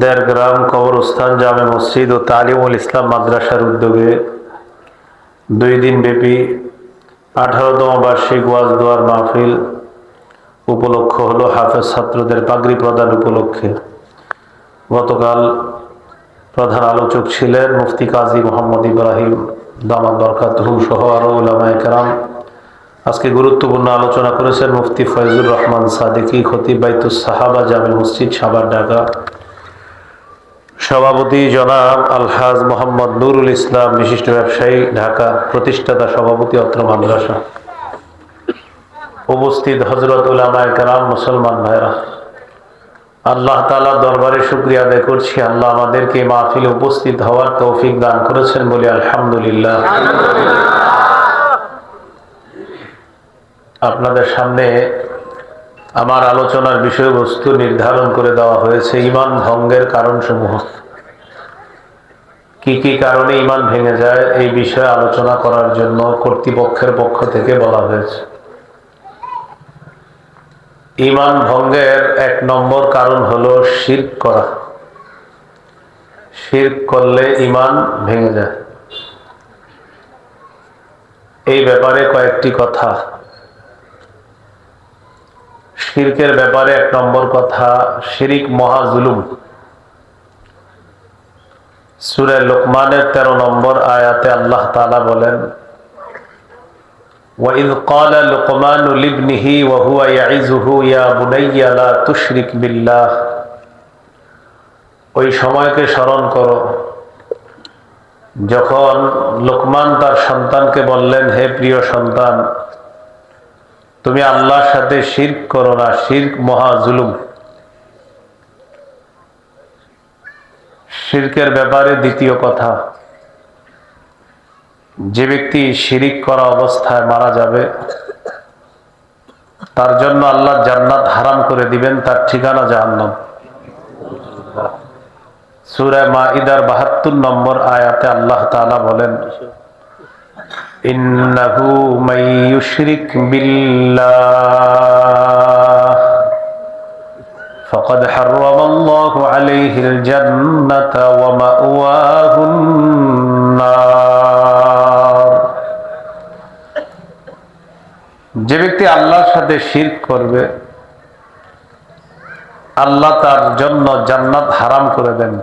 দেড়গ্রাম কবরস্থান জামে মসজিদ ও তালিমুল ইসলাম মাদ্রাসার উদ্যোগে দুই দিন ব্যাপী আঠারোতম বার্ষিক ওয়াজ দোয়ার মাহফিল উপলক্ষ হলো হাফেজ ছাত্রদের পাগড়ি প্রদান উপলক্ষে। গতকাল প্রধান আলোচক ছিলেন মুফতি কাজী মোহাম্মদ ইব্রাহিম দামাদ বরকাত সহ আরও উলামায় কেরাম। আজকে গুরুত্বপূর্ণ আলোচনা করেছেন মুফতি ফয়জুর রহমান সাদিকি, খতিব বাইতুস সাহাবা, জামে মসজিদ সাবার ঢাকা। সভাপতি জনাব আলহাজ মোহাম্মদ নুরুল ইসলাম, বিশিষ্ট ব্যবসায়ী, ঢাকা প্রতিষ্ঠাতা সভাপতি, অত্র মাদ্রাসা। উপস্থিত হজরত উলামায় মুসলমান ভাইরা। আল্লাহ তালার দরবারে শুক্রিয়া আদায় করছি। আল্লাহ আমাদেরকে মাহফিলে উপস্থিত হওয়ার তৌফিক দান করেছেন বলে আলহামদুলিল্লাহ। আপনাদের সামনে আমার আলোচনার বিষয়বস্তু নির্ধারণ করে দেওয়া হয়েছে ইমান ভঙ্গের কারণসমূহ। কি কি কারণে ইমান ভেঙে যায় এই বিষয়ে আলোচনা করার জন্য কর্তৃপক্ষের পক্ষ থেকে বলা হয়েছে। ইমান ভঙ্গের এক নম্বর কারণ হলো শির করা। শির করলে ইমান ভেঙে যায়। এই ব্যাপারে কয়েকটি কথা শিরকের ব্যাপারে এক নম্বর কথা শিরিক মহাজুলুম সুরে লোকমানের তেরো নম্বর আয়াতে আল্লাহ তালা বলেন وَإِذْ قَالَ لُقْمَانُ لِابْنِهِ وَهُوَ يَعِظُهُ يَا بُنَيَّ لَا تُشْرِكْ بِاللَّهِ ওই সময়কে স্মরণ করো যখন লোকমান তার সন্তানকে বললেন হে প্রিয় সন্তান তুমি আল্লাহর সাথে শির্ক করো না, শির্ক মহা জুলুম। শির্কের ব্যাপারে দ্বিতীয় কথা, যে ব্যক্তি শিরিক করা অবস্থায় মারা যাবে, তার জন্য আল্লাহ জান্নাত হারাম করে দিবেন, তার ঠিকানা জাহান্নাম। সুরা মা ইদার বাহাত্তর নম্বর আয়াতে আল্লাহ তাআলা বলেন ইন্নাহু মান ইউশরিক বিল্লাহ فقد حرم الله عليه الجنة ومأواه النار যে ব্যক্তি আল্লাহর সাথে শিরক করবে আল্লাহ তার জন্য জান্নাত হারাম করে দেন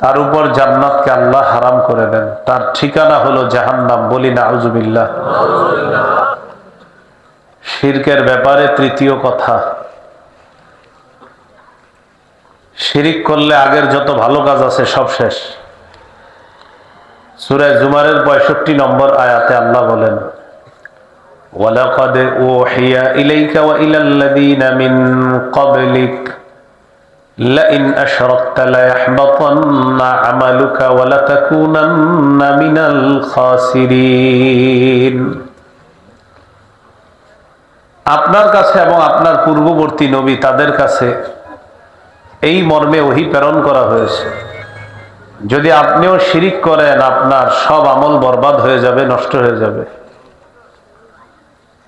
তার উপর জান্নাতকে আল্লাহ হারাম করে দেন। তার ঠিকানা হলো জাহান্নাম, বলি না আউজুবিল্লাহ শিরকের ব্যাপারে তৃতীয় কথা, শিরিক করলে আগের যত ভালো কাজ আছে সব শেষ। সুরায় জুমারের পঁয়ষট্টি নম্বর আয়াতে আল্লাহ বলেন, ওয়ালাকাদ ওহিয়া ইলাইকা ওয়া ইলাল্লাযীনা মিন ক্বাবলিক। لئن أشركت ليحبطن عملك ولتكونن من الخاسرين আপনার কাছে এবং আপনার পূর্ববর্তী নবী তাদের কাছে এই মর্মে ওহি প্রেরণ করা হয়েছে যদি আপনিও শিরিক করেন আপনার সব আমল বরবাদ হয়ে যাবে নষ্ট হয়ে যাবে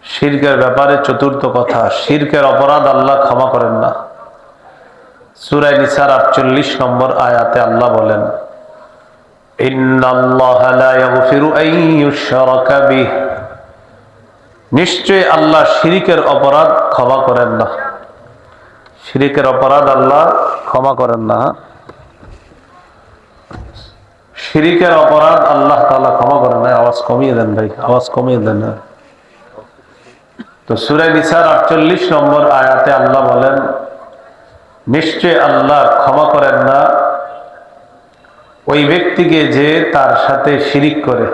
শিরকের ব্যাপারে চতুর্থ কথা শিরকের অপরাধ আল্লাহ ক্ষমা করেন না সুরাই নিসার আটচল্লিশ নম্বর আয়াতে আল্লাহ বলেন নিশ্চয় আল্লাহ শিরিকের অপরাধ ক্ষমা করেন না। শিরিকের অপরাধ আল্লাহ ক্ষমা করেন না। শিরিকের অপরাধ আল্লাহ তাআলা ক্ষমা করেন না। আওয়াজ কমিয়ে দেন ভাই, আওয়াজ কমিয়ে দেন তো সুরাই নিসার আটচল্লিশ নম্বর আয়াতে আল্লাহ বলেন নিশ্চয় আল্লাহ ক্ষমা করেন না। ওই ব্যক্তিকে যে তার সাথে শিরিক করে।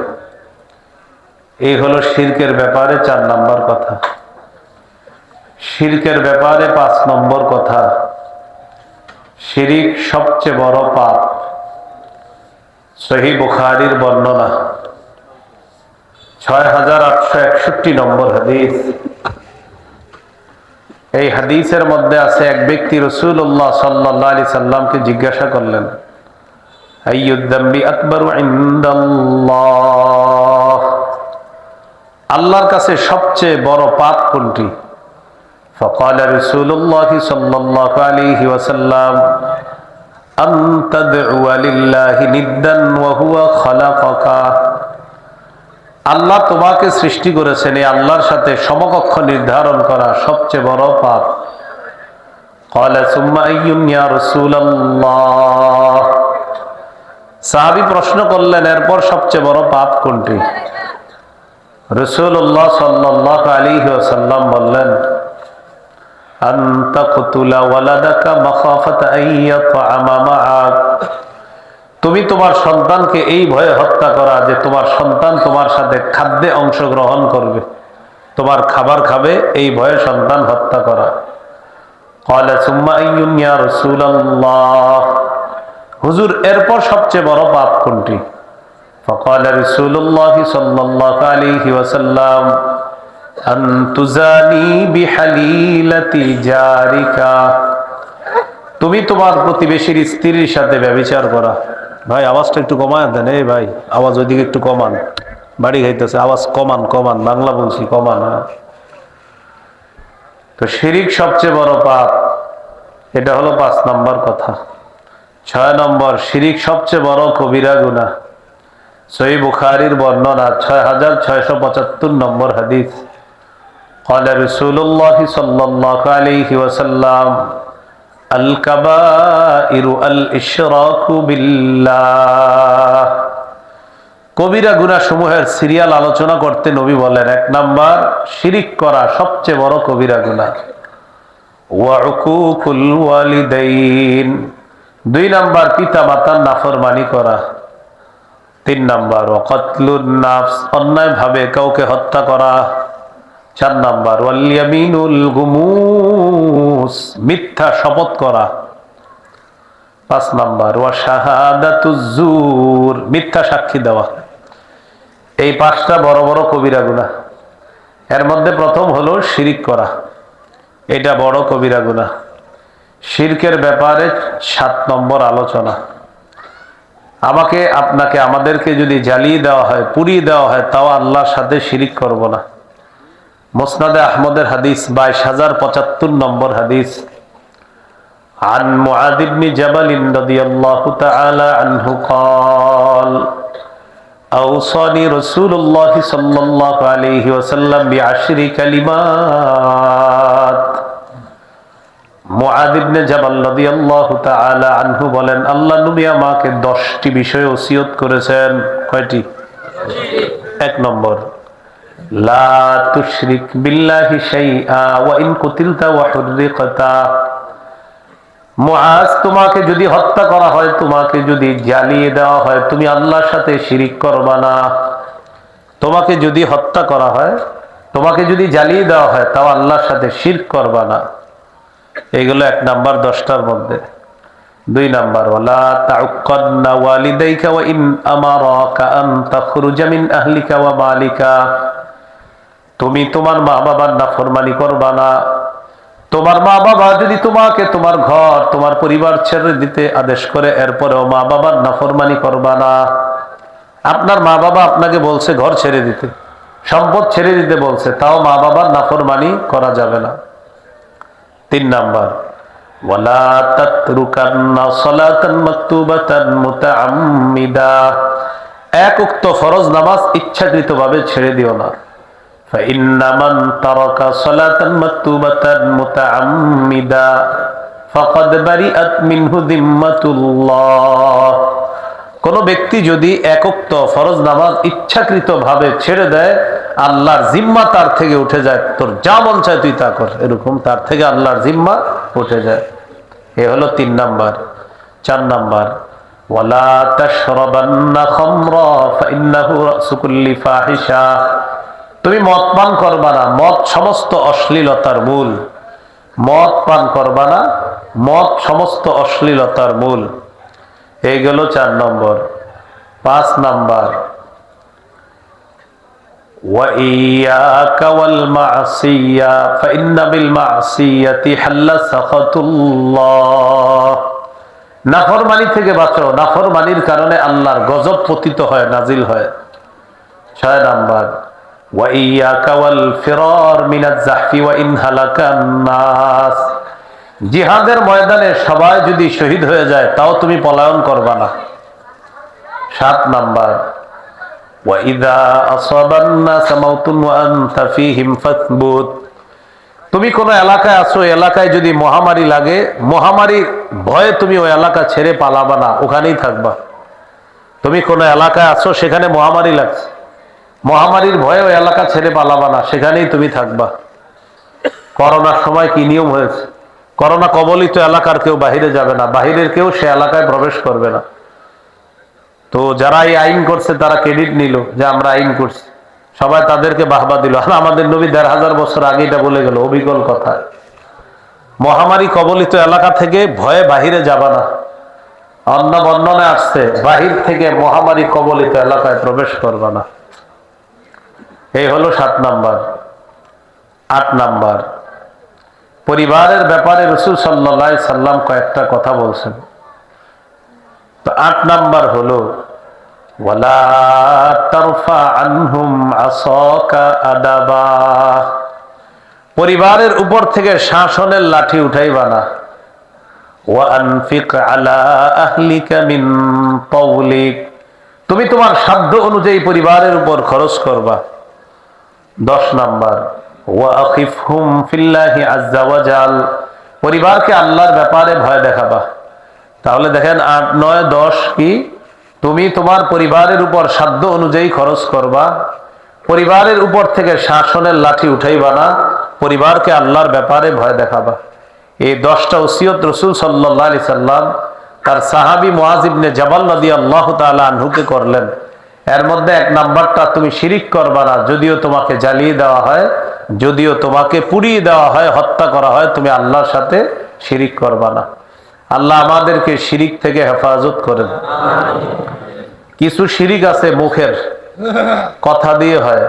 এই হলো শিরকের ব্যাপারে চার নম্বর কথা। শিরকের ব্যাপারে পাঁচ নম্বর কথা। শিরিক সবচেয়ে বড় পাপ। সহি বুখারির বর্ণনা। ছয় হাজার আটশো একষট্টি নম্বর হাদিস। এই হাদিসের মধ্যে আছে এক ব্যক্তি রসুল্লাহ সাল্লাহ আলি সাল্লামকে জিজ্ঞাসা করলেন আকবর আল্লাহর কাছে সবচেয়ে বড় পাপ কোনটি فقال رسول الله صلى الله عليه وسلم أن تدعو لله ندا وهو خلقك আল্লাহ তোমাকে সৃষ্টি করেছেন এই আল্লাহর সাথে সমকক্ষ নির্ধারণ করা সবচেয়ে বড় পাপ قال ثم أي يا رسول الله সাহাবী প্রশ্ন করলেন এরপর সবচেয়ে বড় পাপ কোনটি রসুল্লাহ সাল্লাহ আলী সাল্লাম বললেন তুমি তোমার সন্তানকে এই ভয়ে হত্যা করা যে তোমার সন্তান তোমার সাথে খাদ্যে অংশগ্রহণ করবে তোমার খাবার খাবে এই ভয়ে সন্তান হত্যা করা হুজুর এরপর সবচেয়ে বড় পাপ কোনটি فقال رسول الله صلى الله عليه وسلم أن تزاني بحليلة جارك তুমি তোমার প্রতিবেশীর স্ত্রীর সাথে ব্যবচার করা ভাই আওয়াজটা একটু কমায় দেন এই ভাই আওয়াজ ওইদিকে একটু কমান বাড়ি খাইতেছে আওয়াজ কমান কমান বাংলা বলছি কমান হ্যাঁ তো শিরিক সবচেয়ে বড় পাপ এটা হলো পাঁচ নম্বর কথা ছয় নম্বর শিরিক সবচেয়ে বড় কবিরা গুনা সহি বুখারির বর্ণনা ছয় হাজার ছয়শো পঁচাত্তর নম্বর হাদিস قال رسول الله صلى الله عليه وسلم الكبائر الاشراك بالله কবিরা গুনা সমূহের সিরিয়াল আলোচনা করতে নবী বলেন এক নাম্বার শিরিক করা সবচেয়ে বড় কবিরা গুনা ওয়াকুকুল ওয়ালিদাইন দুই নাম্বার পিতা মাতার নাফরমানি করা তিন নাম্বার ওয়াকাতলুন নাফস অন্যায় ভাবে কাউকে হত্যা করা চার নাম্বার ওয়ালিয়ামিনুল গুমুস মিথ্যা শপথ করা। পাঁচ নাম্বার, ওয়া শাহাদাতুজুর মিথ্যা সাক্ষী দেওয়া। এই পাঁচটা বড় বড় কবিরা গুনাহ। এর মধ্যে প্রথম হলো শিরিক করা। এটা বড় কবিরা গুনাহ। শিরকের ব্যাপারে সাত নম্বর আলোচনা। আমাকে, আপনাকে, আমাদেরকে যদি জ্বালিয়ে দেওয়া হয়, পুড়িয়ে দেওয়া হয়, তাও আল্লাহর সাথে শিরিক করব না। মোসনাদে আহমদের হাদিস বাইশ হাজার পঁচাত্তর নম্বর হাদিস عن معاذ بن جبل رضي الله تعالى عنه قال أوصاني رسول الله صلى الله عليه وسلم بعشر كلمات মুআদ ইবনে জাবাল রাদিয়াল্লাহু তাআলা আনহু বলেন আল্লাহ নবী আমাকে 10টি বিষয় ওসিয়ত করেছেন কয়টি এক নম্বর তোমাকে যদি হত্যা করা হয়, তোমাকে যদি জ্বালিয়ে দেওয়া হয়, তুমি আল্লাহর সাথে শিরিক করবা না। তোমাকে যদি হত্যা করা হয়, তোমাকে যদি জ্বালিয়ে দেওয়া হয়, তাও আল্লাহর সাথে শিরক করবা না। এগুলো এক নাম্বার, দশটার মধ্যে। দুই নাম্বার, ওয়ালা তাউক্কান্না ওয়ালিদাইকা ওয়া আহলিকা ওয়া মালিকা। তুমি তোমার মা বাবার নাফরমানি করবা না। তোমার মা বাবা যদি তোমাকে তোমার ঘর, তোমার পরিবার ছেড়ে দিতে আদেশ করে, এরপরেও মা বাবার নাফরমানি করবা না। আপনার মা বাবা আপনাকে বলছে ঘর ছেড়ে দিতে। সম্পদ ছেড়ে দিতে বলছে, তাও মা বাবার নাফরমানি করা যাবে না। তিন নাম্বার এক উক্ত ফরজ নামাজ ইচ্ছাকৃতভাবে ছেড়ে দিও না। فإن من ترك صلاة مكتوبة متعمدا فقد برئت منه ذمة الله কোন ব্যক্তি যদি একক্ত ফরজ নামাজ ইচ্ছাকৃত ভাবে ছেড়ে দেয় আল্লাহর জিম্মা তার থেকে উঠে যায় তোর যা মন চায় তুই তা কর এরকম তার থেকে আল্লাহর জিম্মা উঠে যায় এ হলো তিন নাম্বার চার নাম্বার ওয়ালা তাশরাবান্না খামরা ফাইন্নাহু রাসু কুল্লি ফাহিশা তুমি মদ পান করবা না মদ সমস্ত অশ্লীলতার মূল মদ পান করবা না মদ সমস্ত অশ্লীলতার মূল এই গেল চার নম্বর পাঁচ নাম্বার وإياك والمعصية فإن بالمعصية حل سخط الله নাফরমানি থেকে বাঁচো নাফরমানির কারণে আল্লাহর গজব পতিত হয় নাজিল হয় ছয় নাম্বার وإياك والفرار من الزحف وإن هلك الناس জিহাদের ময়দানে সবাই যদি শহীদ হয়ে যায় তাও তুমি পলায়ন করবা না সাত নাম্বার وإذا أصاب الناس موت وأنت فيهم فاثبت তুমি কোন এলাকায় আছো ওই এলাকায় যদি মহামারী লাগে মহামারী ভয়ে তুমি ওই এলাকা ছেড়ে পালাবা না ওখানেই থাকবা তুমি কোন এলাকায় আছো সেখানে মহামারী লাগছে মহামারীর ভয়ে ওই এলাকা ছেড়ে পালাবা না, সেখানেই তুমি থাকবা। করোনার সময় কি নিয়ম হয়েছে? করোনা কবলিত এলাকার কেউ বাহিরে যাবে না, বাহিরের কেউ সে এলাকায় প্রবেশ করবে না। তো যারা এই আইন করছে, তারা ক্রেডিট নিল যে আমরা আইন করছি। সবাই তাদেরকে বাহবা দিল। আর আমাদের নবী দেড় হাজার বছর আগে এটা বলে গেল, অবিকল কথা। মহামারী কবলিত এলাকা থেকে ভয়ে বাহিরে যাবা না। অন্য বর্ণনে আসছে, বাহির থেকে মহামারী কবলিত এলাকায় প্রবেশ করবা না। এই হলো সাত নাম্বার, আট নাম্বার। পরিবারের ব্যাপারে রসুল সাল্লা সাল্লাম কয়েকটা কথা বলছেন। তো আট নাম্বার হলো পরিবারের উপর থেকে শাসনের লাঠি উঠাইবা না। তুমি তোমার সাধ্য অনুযায়ী পরিবারের উপর খরচ করবা। দশ নাম্বার পরিবারকে আল্লাহর ব্যাপারে ভয় দেখাবা। তাহলে দেখেন আট, নয়, দশ কি? তুমি তোমার পরিবারের উপর সাধ্য অনুযায়ী খরচ করবা। পরিবারের উপর থেকে শাসনের লাঠি উঠাইবা না। পরিবারকে আল্লাহর ব্যাপারে ভয় দেখাবা। এই দশটা ওসিয়ত রসুল সাল্লাহ আলি সাল্লাম তার সাহাবি মোয়াজিবনে জবাল নদী আল্লাহ তালা করলেন। এর মধ্যে এক নাম্বারটা তুমি শিরিক করবা না, যদিও তোমাকে জ্বালিয়ে দেওয়া হয়, যদিও তোমাকে পুড়িয়ে দেওয়া হয়, হত্যা করা হয়, তুমি আল্লাহর সাথে শিরিক করবা না। আল্লাহ আমাদেরকে শিরিক থেকে হেফাজত করেন। কিছু শিরিক আছে মুখের, কথা দিয়ে হয়।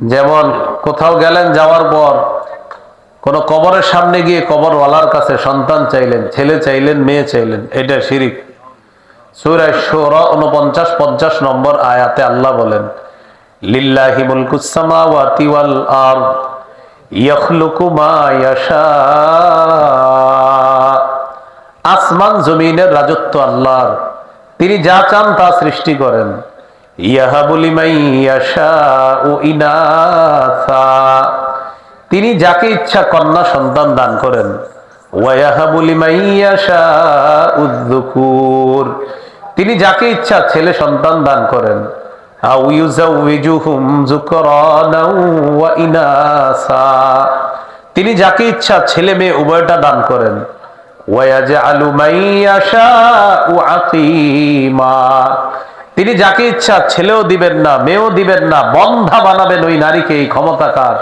যেমন, কোথাও গেলেন যাওয়ার পর, কোন কবরের সামনে গিয়ে কবরওয়ালার কাছে সন্তান চাইলেন, ছেলে চাইলেন, মেয়ে চাইলেন, এটা শিরিক। পঞ্চাশ নম্বর আয়াতে আল্লাহ বলেন ইয়াখলুকু আসমান জমিনের রাজত্ব আল্লাহর। তিনি যা চান তা সৃষ্টি করেন। তিনি যাকে ইচ্ছা কন্যা সন্তান দান করেন। তিনি যাকে ইচ্ছা ছেলে সন্তান দান করেন। তিনি যাকে ইচ্ছা ছেলে মেয়ে উভয়টা দান করেন। তিনি যাকে ইচ্ছা ছেলেও দিবেন না মেয়েও দিবেন না বন্ধা বানাবেন ওই নারীকে এই ক্ষমতাকার।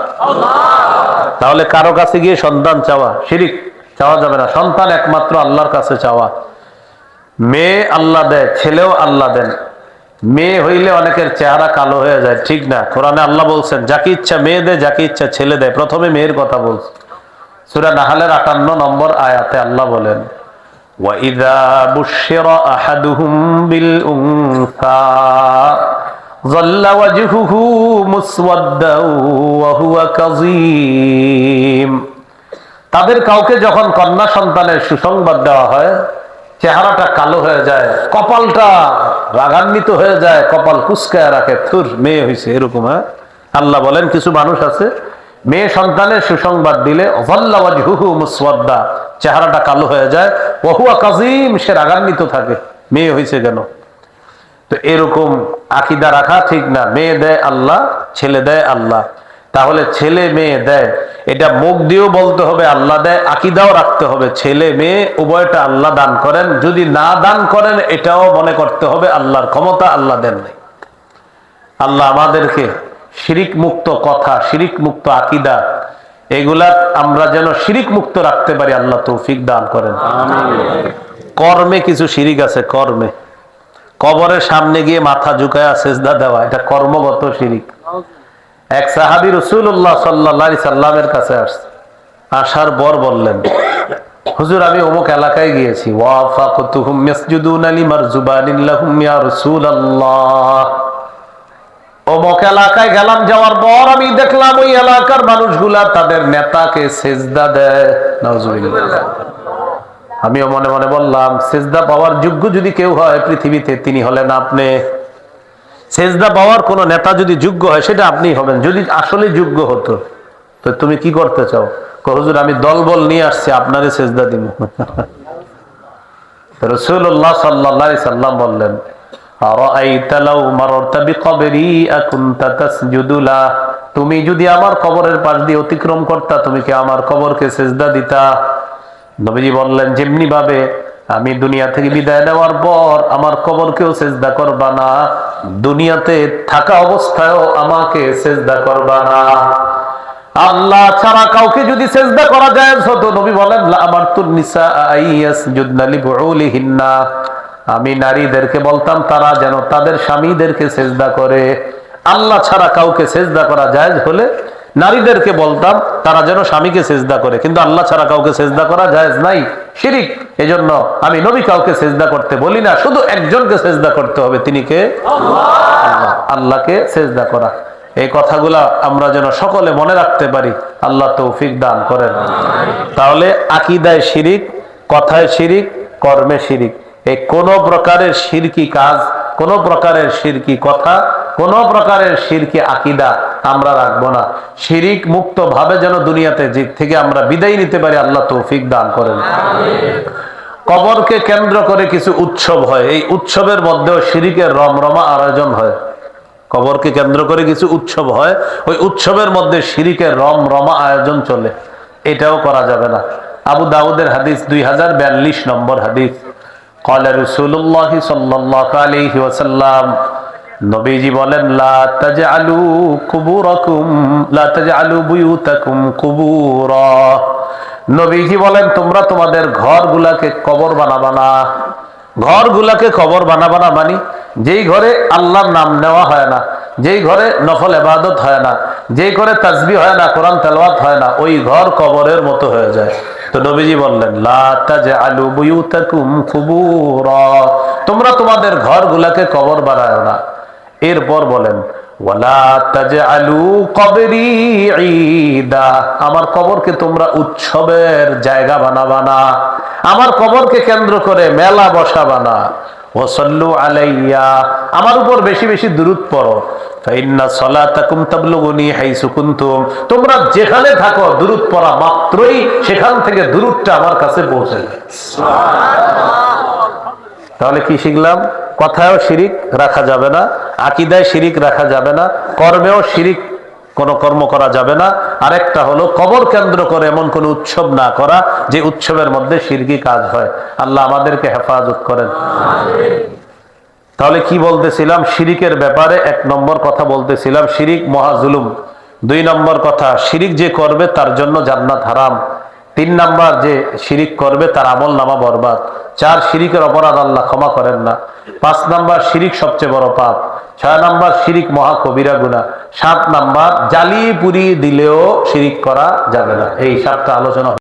তাহলে কারও কাছে গিয়ে সন্তান চাওয়া শিরিক। চাওয়া যাবে না সন্তান একমাত্র আল্লাহর কাছে চাওয়া মেয়ে আল্লাহ দেয় ছেলেও আল্লাহ দেন মেয়ে হইলে অনেকের চেহারা কালো হয়ে যায় ঠিক না কোরআনে আল্লাহ বলছেন যাকে ইচ্ছা মেয়ে দেয় যাকে ইচ্ছা ছেলে দেয় প্রথমে মেয়ের কথা বলছে সুরা নাহালের আটান্ন নম্বর আয়াতে আল্লাহ বলেন وَإِذَا بُشِّرَ أَحَدُهُم بِالْأُنثَى ظَلَّ وَجْهُهُ مُسْوَدًّا وَهُوَ كَظِيمٌ তাদের কাউকে যখন কন্যা সন্তানের সুসংবাদ দেওয়া হয়, চেহারাটা কালো হয়ে যায়, কপালটা রাগান্বিত হয়ে যায়, কপাল কুচকায় রাখে, থুর, মেয়ে হয়েছে এরকম হ্যাঁ? আল্লাহ বলেন, কিছু মানুষ আছে, মেয়ে সন্তানের সুসংবাদ দিলে চেহারাটা কালো হয়ে যায়, ওহুয়া কাজিম সে রাগান্বিত থাকে, মেয়ে হয়েছে কেন? তো এরকম আকিদা রাখা ঠিক না, মেয়ে দেয় আল্লাহ, ছেলে দেয় আল্লাহ। তাহলে ছেলে মেয়ে দেয় এটা মুখ দিয়েও বলতে হবে, আল্লাহ দেয়, আকিদাও রাখতে হবে। ছেলে মেয়ে, উভয়টা আল্লাহ দান করেন। যদি না দান করেন, এটাও মনে করতে হবে, আল্লাহর ক্ষমতা আল্লাহ দেন নাই। আল্লাহ আমাদেরকে শিরিক মুক্ত কথা শিরিক মুক্ত আকিদা, এগুলা আমরা যেন শিরিক মুক্ত রাখতে পারি, আল্লাহ তৌফিক দান করেন। কর্মে কিছু শিরিক আছে, কর্মে। কবরের সামনে গিয়ে মাথা ঝুঁকায় সেজদা দেওয়া, এটা কর্মগত শিরিক। এক সাহাবি রসুল্লাহ সাল্লা সাল্লামের কাছে আসছে। আসার পর বললেন, হুজুর, আমি অমুক এলাকায় গিয়েছি। অমুক এলাকায় গেলাম, যাওয়ার পর আমি দেখলাম ওই এলাকার মানুষগুলা তাদের নেতাকে সেজদা দেয়। আমিও মনে মনে বললাম, সেজদা পাওয়ার যোগ্য যদি কেউ হয় পৃথিবীতে, তিনি হলেন আপনি। সেজদা পাওয়ার কোনো নেতা যদি যোগ্য হয়, সেটা আপনি হবেন। যদি আসলে যোগ্য হতো, তো তুমি কি করতে চাও? হুজুর, আমি দলবল নিয়ে আসছি, আপনারে সেজদা দিব। রসুল্লাহ সাল্লাহ সাল্লাম বললেন তুমি যদি আমার কবরের পাশ দিয়ে অতিক্রম করতা, তুমি কি আমার কবরকে সেজদা দিতা? নবীজি বললেন যেমনি ভাবে আমি দুনিয়া থেকে বিদায় নেওয়ার পর আমার কবরকেও সেজদা করবা না দুনিয়াতে থাকা অবস্থায়ও আমাকে সেজদা করবা না। আল্লাহ ছাড়া কাউকে যদি সেজদা করা যায় হতো নবী বলেন আমার তুর নিসা আইয়াসজুদনা হিন্না আমি নারীদেরকে বলতাম, তারা যেন তাদের স্বামীদেরকে সেজদা করে। আল্লাহ ছাড়া কাউকে সেজদা করা যায় হলে নারীদেরকে বলতাম, তারা যেন স্বামীকে সেজদা করে। কিন্তু আল্লাহ ছাড়া কাউকে সেজদা করা যায় নাই। শিরিক, এজন্য আমি নবী কাউকে সেজদা করতে বলি না, শুধু একজনকে সেজদা করতে হবে। তিনি কে? আল্লাহ। আল্লাহকে সেজদা করা। এই কথাগুলা আমরা যেন সকলে মনে রাখতে পারি। আল্লাহ তৌফিক দান করেন। তাহলে আকিদায় শিরিক, কথায় শিরিক, কর্মে শিরিক। এই কোন প্রকারের শিরকি কাজ, কোন প্রকারের শিরকি কথা কোন প্রকারের শিরকি আকিদা আমরা রাখবো না শিরিক মুক্ত ভাবে যেন দুনিয়াতে যে থেকে আমরা বিদায় নিতে পারি আল্লাহ তৌফিক দান করেন কবরকে কেন্দ্র করে কিছু উৎসব হয় এই উৎসবের মধ্যেও শিরিকের রমরমা আয়োজন হয় কবরকে কেন্দ্র করে কিছু উৎসব হয় ওই উৎসবের মধ্যে শিরিকের রম রমা আয়োজন চলে এটাও করা যাবে না আবু দাউদের হাদিস দুই হাজার বিয়াল্লিশ নম্বর হাদিস قال رسول الله صلى الله عليه وسلم নবীজি বলেন নবীজি বলেন, তোমরা তোমাদের ঘরগুলাকে কবর বানাবা না। ঘরগুলাকে কবর বানাবা না মানি, যেই ঘরে আল্লাহর নাম নেওয়া হয় না, যেই ঘরে নফল এবাদত হয় না, যেই ঘরে তাজবি হয় না, কোরআন তেলাওয়াত হয় না, ওই ঘর কবরের মতো হয়ে যায়। তো নবীজি বললেন, লা তোমরা তোমাদের ঘরগুলাকে কবর বানায় না। এরপর বলেন আমার কবরকে তোমরা উৎসবের জায়গা বানাবা না। আমার কবরকে কেন্দ্র করে মেলা বসাবা না। ওয়াসাল্লু আলাইয়া আমার উপর বেশি বেশি দূরত পড়ো। ফাইন্না সালাতাকুম তাবলুগুনি হাইসু কুনতুম তোমরা যেখানে থাকো দূরত পড়া মাত্রই সেখান থেকে দূরতটা আমার কাছে পৌঁছে যায়। তাহলে কি শিখলাম? কথায়ও শিরিক রাখা যাবে না। আকিদায় শিরিক রাখা যাবে না, কর্মেও শিরিক কোনো কর্ম করা যাবে না। আরেকটা হলো, কবর কেন্দ্র করে এমন কোন উৎসব না করা যে উৎসবের মধ্যে শিরকি কাজ হয়। আল্লাহ আমাদেরকে হেফাজত করেন। তাহলে কি বলতেছিলাম? শিরিকের ব্যাপারে এক নম্বর কথা বলতেছিলাম, শিরিক মহাজুলুম দুই নম্বর কথা, শিরিক যে করবে তার জন্য জান্নাত হারাম। তিন নাম্বার, যে শিরিক করবে তার আমল নামা বরবাদ। চার, শিরিকের অপরাধ আল্লাহ ক্ষমা করেন না। পাঁচ নাম্বার, শিরিক সবচেয়ে বড় পাপ। ছয় নাম্বার শিরিক মহাকবিরা গুণা সাত নাম্বার পুড়িয়ে দিলেও শিরিক করা যাবে না। এই সাতটা আলোচনা